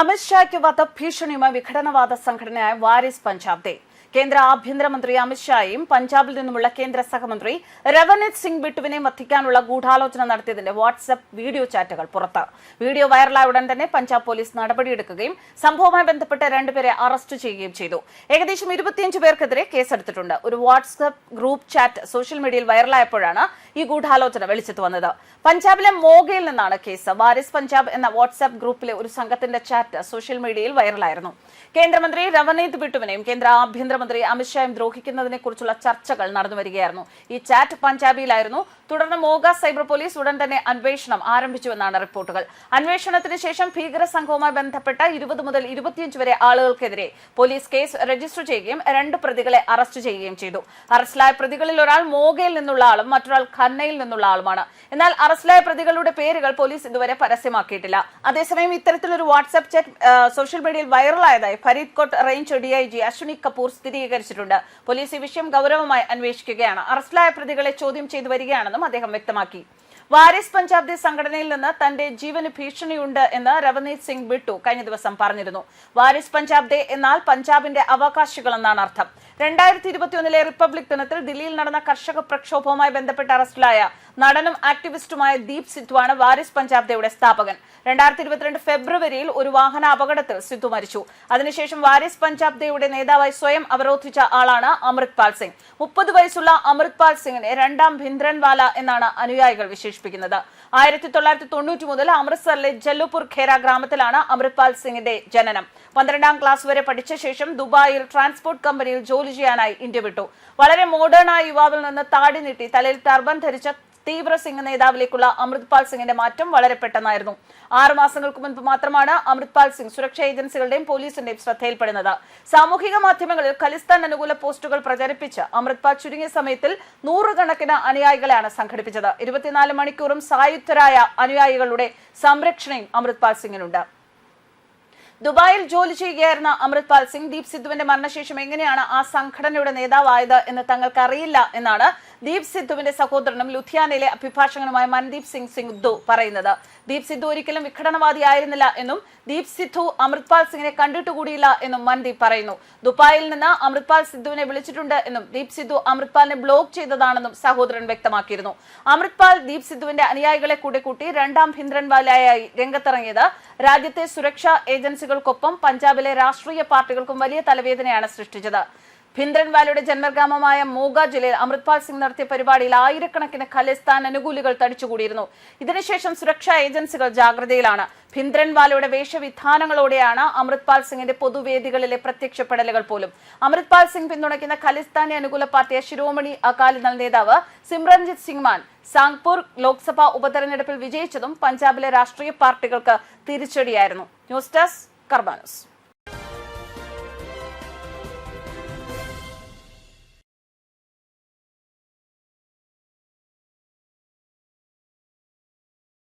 അമിത്ഷായ്ക്ക് വധഭീഷണിയുമായി വിഘടനവാദ സംഘടനയായ വാരിസ് പഞ്ചാബ് ദേ. കേന്ദ്ര ആഭ്യന്തരമന്ത്രി അമിത്ഷായും പഞ്ചാബിൽ നിന്നുമുള്ള കേന്ദ്ര സഹമന്ത്രി രവനീത് സിംഗ് ബിട്ടുവിനെ വധിക്കാനുള്ള ഗൂഢാലോചന നടത്തിയതിന്റെ വാട്സ്ആപ്പ് വീഡിയോ ചാറ്റുകൾ പുറത്ത്. വീഡിയോ വൈറലായ ഉടൻ തന്നെ പഞ്ചാബ് പോലീസ് നടപടിയെടുക്കുകയും സംഭവവുമായി ബന്ധപ്പെട്ട് രണ്ടുപേരെ അറസ്റ്റ് ചെയ്യുകയും ചെയ്തു. ഏകദേശം ഇരുപത്തിയഞ്ച് പേർക്കെതിരെ കേസെടുത്തിട്ടുണ്ട്. ഒരു വാട്സ്ആപ്പ് ഗ്രൂപ്പ് ചാറ്റ് സോഷ്യൽ മീഡിയയിൽ വൈറലായപ്പോഴാണ് ഈ ഗൂഢാലോചന വെളിച്ചത്ത് വന്നത്. പഞ്ചാബിലെ മോഗയിൽ നിന്നാണ് കേസ്. വാരിസ് പഞ്ചാബ് എന്ന വാട്സ്ആപ്പ് ഗ്രൂപ്പിലെ ഒരു സംഘത്തിന്റെ ചാറ്റ് സോഷ്യൽ മീഡിയയിൽ വൈറലായിരുന്നു. കേന്ദ്രമന്ത്രി രവനീത് ബിട്ടുവിനെയും കേന്ദ്ര ആഭ്യന്തരമന്ത്രി അമിത്ഷായും ദ്രോഹിക്കുന്നതിനെ കുറിച്ചുള്ള ചർച്ചകൾ നടന്നു വരികയായിരുന്നു ഈ ചാറ്റ് പഞ്ചാബിയിലായിരുന്നു. തുടർന്ന് മോഗ സൈബർ പോലീസ് ഉടൻ തന്നെ അന്വേഷണം ആരംഭിച്ചുവെന്നാണ് റിപ്പോർട്ടുകൾ. അന്വേഷണത്തിന് ശേഷം ഭീകര സംഘവുമായി ബന്ധപ്പെട്ട ഇരുപത് മുതൽ ഇരുപത്തിയഞ്ച് വരെ ആളുകൾക്കെതിരെ പോലീസ് കേസ് രജിസ്റ്റർ ചെയ്യുകയും രണ്ട് പ്രതികളെ അറസ്റ്റ് ചെയ്യുകയും ചെയ്തു. അറസ്റ്റിലായ പ്രതികളിൽ ഒരാൾ മോഗയിൽ നിന്നുള്ള ആളും മറ്റൊരാൾ ഖന്നയിൽ നിന്നുള്ള ആളുമാണ്. എന്നാൽ അറസ്റ്റിലായ പ്രതികളുടെ പേരുകൾ പോലീസ് ഇതുവരെ പരസ്യമാക്കിയിട്ടില്ല. അതേസമയം ഇത്തരത്തിലൊരു വാട്സ്ആപ്പ് ചാറ്റ് സോഷ്യൽ മീഡിയയിൽ വൈറലായതായി Faridkot range D I G Ashwini Kapoor സ്ഥിരീകരിച്ചിട്ടുണ്ട്. പോലീസ് ഈ വിഷയം ഗൗരവമായി അന്വേഷിക്കുകയാണ്. അറസ്റ്റിലായ പ്രതികളെ ചോദ്യം ചെയ്തു വരികയാണെന്നും അദ്ദേഹം വ്യക്തമാക്കി. വാരിസ് പഞ്ചാബ് സംഘടനയിൽ നിന്ന് തന്റെ ജീവന് ഭീഷണിയുണ്ട് എന്ന് രവനീത് സിംഗ് ബിട്ടു കഴിഞ്ഞ ദിവസം പറഞ്ഞിരുന്നു. വാരിസ് പഞ്ചാബ് എന്നാൽ പഞ്ചാബിന്റെ അവകാശികൾ എന്നാണ് അർത്ഥം. രണ്ടായിരത്തി ഇരുപത്തിയൊന്നിലെ റിപ്പബ്ലിക് ദിനത്തിൽ ദില്ലിയിൽ നടന്ന കർഷക പ്രക്ഷോഭവുമായി ബന്ധപ്പെട്ട് അറസ്റ്റിലായ നടനും ആക്ടിവിസ്റ്റുമായ ദീപ് സിദ്ധുവാണ് വാരിസ് പഞ്ചാബ് ദേയുടെ സ്ഥാപകൻ. രണ്ടായിരത്തി ഇരുപത്തിരണ്ട് ഫെബ്രുവരിയിൽ ഒരു വാഹന അപകടത്തിൽ സിദ്ധു മരിച്ചു. അതിനുശേഷം വാരിസ് പഞ്ചാബ് ദേയുടെ നേതാവായി സ്വയം അവരോധിച്ച ആളാണ് അമൃത് പാൽ സിംഗ്. മുപ്പത് വയസ്സുള്ള അമൃത് പാൽ സിംഗിനെ രണ്ടാം ഭിന്ദ്രൻവാല എന്നാണ് അനുയായികൾ വിശേഷിപ്പിക്കുന്നത്. ആയിരത്തി തൊള്ളായിരത്തി തൊണ്ണൂറ്റി മുതൽ അമൃത്സറിലെ ജല്ലുപൂർ ഖേര ഗ്രാമത്തിലാണ് അമൃത്പാൽ സിംഗിന്റെ ജനനം. പന്ത്രണ്ടാം ക്ലാസ് വരെ പഠിച്ച ശേഷം ദുബായിൽ ട്രാൻസ്പോർട്ട് കമ്പനിയിൽ ജോലി ചെയ്യാനായി ഇന്ത്യ വിട്ടു. വളരെ മോഡേൺ ആയ യുവാവിൽ നിന്ന് താടി നീട്ടി തലയിൽ ടർബൻ ധരിച്ച തീവ്ര സിംഗ് നേതാവിലേക്കുള്ള അമൃത്പാൽ സിംഗിന്റെ മാറ്റം വളരെ പെട്ടെന്നായിരുന്നു. ആറു മാസങ്ങൾക്ക് മുൻപ് മാത്രമാണ് അമൃത്പാൽ സിംഗ് സുരക്ഷാ ഏജൻസികളുടെയും പോലീസിന്റെയും ശ്രദ്ധയിൽപ്പെടുന്നത്. സാമൂഹിക മാധ്യമങ്ങളിൽ ഖലിസ്ഥാൻ അനുകൂല പോസ്റ്റുകൾ പ്രചരിപ്പിച്ച് അമൃത്പാൽ ചുരുങ്ങിയ സമയത്തിൽ നൂറുകണക്കിന് അനുയായികളെയാണ് സംഘടിപ്പിച്ചത്. ഇരുപത്തിനാല് മണിക്കൂറും സായുധരായ അനുയായികളുടെ സംരക്ഷണയും അമൃത്പാൽ സിംഗിനുണ്ട്. ദുബായിൽ ജോലി ചെയ്യുകയായിരുന്ന അമൃത്പാൽ സിംഗ് ദീപ് സിദ്ധുവിന്റെ മരണശേഷം എങ്ങനെയാണ് ആ സംഘടനയുടെ നേതാവായത് എന്ന് തങ്ങൾക്കറിയില്ല എന്നാണ് ദീപ് സിദ്ധുവിന്റെ സഹോദരനും ലുധിയാനയിലെ അഭിഭാഷകനുമായ മൻദീപ് സിംഗ് സിംഗ്ദു പറയുന്നത്. ദീപ് സിദ്ധു ഒരിക്കലും വിഘടനവാദി ആയിരുന്നില്ല എന്നും ദീപ് സിദ്ധു അമൃത്പാൽ സിംഗിനെ കണ്ടിട്ടുകൂടിയില്ല എന്നും മൻദീപ് പറയുന്നു. ദുബായിൽ നിന്ന് അമൃത്പാൽ സിദ്ധുവിനെ വിളിച്ചിട്ടുണ്ട് എന്നും ദീപ് സിദ്ധു അമൃത്പാലിനെ ബ്ലോക്ക് ചെയ്തതാണെന്നും സഹോദരൻ വ്യക്തമാക്കിയിരുന്നു. അമൃത്പാൽ ദീപ് സിദ്ധുവിന്റെ അനുയായികളെ കൂടെ കൂട്ടി രണ്ടാം ഭിന്ദ്രൻവാലയായി രംഗത്തിറങ്ങിയത്. രാജ്യത്തെ സുരക്ഷാ ഏജൻസികൾക്കൊപ്പം പഞ്ചാബിലെ രാഷ്ട്രീയ പാർട്ടികൾക്കും വലിയ തലവേദനയാണ് സൃഷ്ടിച്ചത്. ഭിന്ദ്രൻവാലയുടെ ജന്മഗ്രാമമായ മോഗ ജില്ലയിൽ അമൃത്പാൽ സിംഗ് നടത്തിയ പരിപാടിയിൽ ആയിരക്കണക്കിന് ഖലിസ്ഥാൻ അനുകൂലികൾ തടിച്ചുകൂടിയിരുന്നു. ഇതിനുശേഷം സുരക്ഷാ ഏജൻസികൾ ജാഗ്രതയിലാണ്. ഭിന്ദ്രൻവാലയുടെ വേഷവിധാനങ്ങളോടെയാണ് അമൃത്പാൽ സിംഗിന്റെ പൊതുവേദികളിലെ പ്രത്യക്ഷപ്പെടലുകൾ പോലും. അമൃത്പാൽ സിംഗ് പിന്തുണയ്ക്കുന്ന ഖലിസ്ഥാനി അനുകൂല പാർട്ടിയ ശിരോമണി അകാലിദൾ നേതാവ് സിമ്രൻജിത് സിംഗ് മാൻ സാങ്പൂർ ലോക്സഭാ ഉപതെരഞ്ഞെടുപ്പിൽ വിജയിച്ചതും പഞ്ചാബിലെ രാഷ്ട്രീയ പാർട്ടികൾക്ക് തിരിച്ചടിയായിരുന്നു. News desk കർബാനസ്